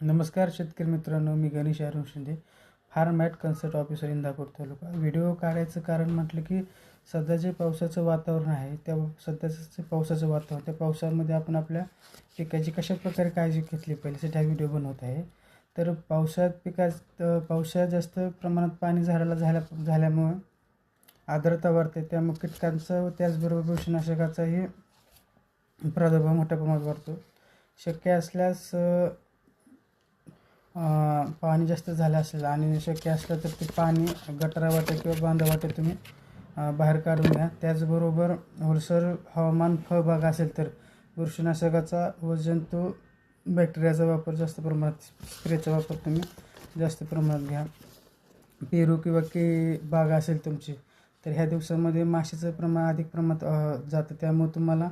नमस्कार शेतकरी मित्रांनो मी गणेश अरुण शिंदे फार्मॅट कन्सर्ट ऑफिसर इंदापूर तालुका. व्हिडिओ काढायचं कारण म्हटलं की सध्या जे पावसाचं वातावरण आहे त्या सध्याचं जे पावसाचं वातावरण त्या पावसामध्ये आपण आपल्या पिकाची कशा प्रकारे काळजी घेतली पाहिजे यासाठी हा व्हिडिओ बनवत आहे. तर पावसात पिकात पावसाळ्यात जास्त प्रमाणात पाणी झाडाला झाल्या झाल्यामुळं आर्द्रता वाढते त्यामुळे कीटकांचं व त्याचबरोबर बुरशीनाशकाचाही प्रादुर्भाव मोठ्या प्रमाणात वाढतो. शक्य असल्यास पाणी जास्त झालं असेल आणि शक्य असलं तर ते पाणी गटारावाटे किंवा बांधावाटे तुम्ही बाहेर काढून घ्या त्याचबरोबर ओलसर हवामान फळबाग असेल तर बुरशीनाशकाचा व जंतू बॅक्टेरियाचा वापर जास्त प्रमाणात स्प्रेचा वापर तुम्ही जास्त प्रमाणात घ्या. पेरू किंवा के बाग असेल तुमची तर ह्या दिवसामध्ये माशीचं प्रमाण अधिक प्रमाणात जातं. त्यामुळे तुम्हाला